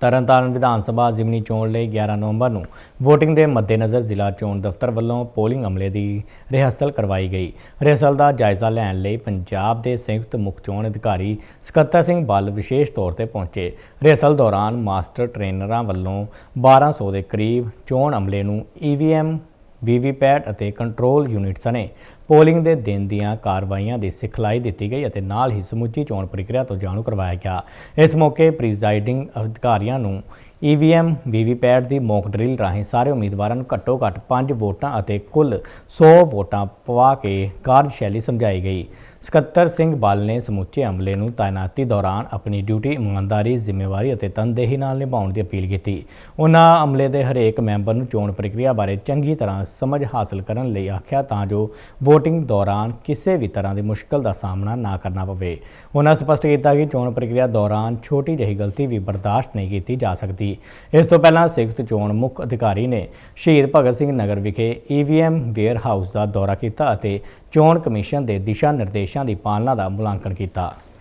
ਤਰਨਤਾਰਨ ਵਿਧਾਨ ਸਭਾ ਜ਼ਿਮਨੀ ਚੋਣ ਲਈ 11 ਨਵੰਬਰ ਨੂੰ VOTING ਦੇ ਮੱਦੇਨਜ਼ਰ ਜ਼ਿਲ੍ਹਾ ਚੋਣ ਦਫ਼ਤਰ ਵੱਲੋਂ ਪੋਲਿੰਗ ਅਮਲੇ ਦੀ ਰਿਹਰਸਲ ਕਰਵਾਈ ਗਈ। ਰਿਹਰਸਲ ਦਾ ਜਾਇਜ਼ਾ ਲੈਣ ਲਈ ਪੰਜਾਬ ਦੇ ਸੰਯੁਕਤ ਮੁੱਖ ਚੋਣ ਅਧਿਕਾਰੀ ਸਕੱਤਰ ਸਿੰਘ ਬੱਲ ਵਿਸ਼ੇਸ਼ ਤੌਰ ਤੇ ਪਹੁੰਚੇ। ਰਿਹਰਸਲ ਦੌਰਾਨ ਮਾਸਟਰ ਟ੍ਰੇਨਰਾਂ ਵੱਲੋਂ 1200 ਦੇ ਕਰੀਬ ਚੋਣ ਅਮਲੇ ਨੂੰ EVM ਵੀਵੀਪੈਟ ਅਤੇ ਕੰਟਰੋਲ ਯੂਨਿਟ ਸਣੇ। ਪੋਲਿੰਗ ਦੇ ਦਿਨ ਦੀਆਂ ਕਾਰਵਾਈਆਂ ਦੀ ਸਿਖਲਾਈ ਦਿੱਤੀ ਗਈ ਅਤੇ ਨਾਲ ਹੀ ਸਮੁੱਚੀ ਚੋਣ ਪ੍ਰਕਿਰਿਆ ਤੋਂ ਜਾਣੂ ਕਰਵਾਇਆ ਗਿਆ। ਇਸ ਮੌਕੇ ਪ੍ਰੀਜ਼ਾਈਡਿੰਗ ਅਧਿਕਾਰੀਆਂ ਨੂੰ EVM ਵੀਵੀਪੈਟ ਦੀ ਮੌਕ ਡਰਿਲ ਰਾਹੀਂ ਸਾਰੇ ਉਮੀਦਵਾਰਾਂ ਨੂੰ ਘੱਟੋ ਘੱਟ 5 ਵੋਟਾਂ ਅਤੇ ਕੁੱਲ 100 ਵੋਟਾਂ ਪਵਾ ਕੇ ਕਾਰਜਸ਼ੈਲੀ ਸਮਝਾਈ ਗਈ। ਸਕੱਤਰ ਸਿੰਘ ਬਾਲ ਨੇ ਸਮੁੱਚੇ ਅਮਲੇ ਨੂੰ ਤਾਇਨਾਤੀ ਦੌਰਾਨ ਆਪਣੀ ਡਿਊਟੀ ਇਮਾਨਦਾਰੀ, ਜ਼ਿੰਮੇਵਾਰੀ ਅਤੇ ਤਨਦੇਹੀ ਨਾਲ ਨਿਭਾਉਣ ਦੀ ਅਪੀਲ ਕੀਤੀ। ਉਹਨਾਂ ਅਮਲੇ ਦੇ ਹਰੇਕ ਮੈਂਬਰ ਨੂੰ ਚੋਣ ਪ੍ਰਕਿਰਿਆ ਬਾਰੇ ਚੰਗੀ ਤਰ੍ਹਾਂ ਸਮਝ ਹਾਸਲ ਕਰਨ ਲਈ ਆਖਿਆ ਤਾਂ ਜੋ VOTING ਦੌਰਾਨ ਕਿਸੇ ਵੀ ਤਰ੍ਹਾਂ ਦੀ ਮੁਸ਼ਕਲ ਦਾ ਸਾਹਮਣਾ ਨਾ ਕਰਨਾ ਪਵੇ। ਉਹਨਾਂ ਸਪਸ਼ਟ ਕੀਤਾ ਕਿ ਚੋਣ ਪ੍ਰਕਿਰਿਆ ਦੌਰਾਨ ਛੋਟੀ ਜਿਹੀ ਗਲਤੀ ਵੀ ਬਰਦਾਸ਼ਤ ਨਹੀਂ ਕੀਤੀ ਜਾ ਸਕਦੀ। ਇਸ ਤੋਂ ਪਹਿਲਾਂ ਸੰਯੁਕਤ ਚੋਣ ਮੁੱਖ ਅਧਿਕਾਰੀ ਨੇ ਸ਼ਹੀਦ ਭਗਤ ਸਿੰਘ ਨਗਰ ਵਿਖੇ EVM ਵੇਅਰ ਹਾਊਸ ਦਾ ਦੌਰਾ ਕੀਤਾ ਅਤੇ ਚੋਣ ਕਮਿਸ਼ਨ ਦੇ ਦਿਸ਼ਾ ਨਿਰਦੇਸ਼ਾਂ ਦੀ ਪਾਲਣਾ ਦਾ ਮੁਲਾਂਕਣ ਕੀਤਾ।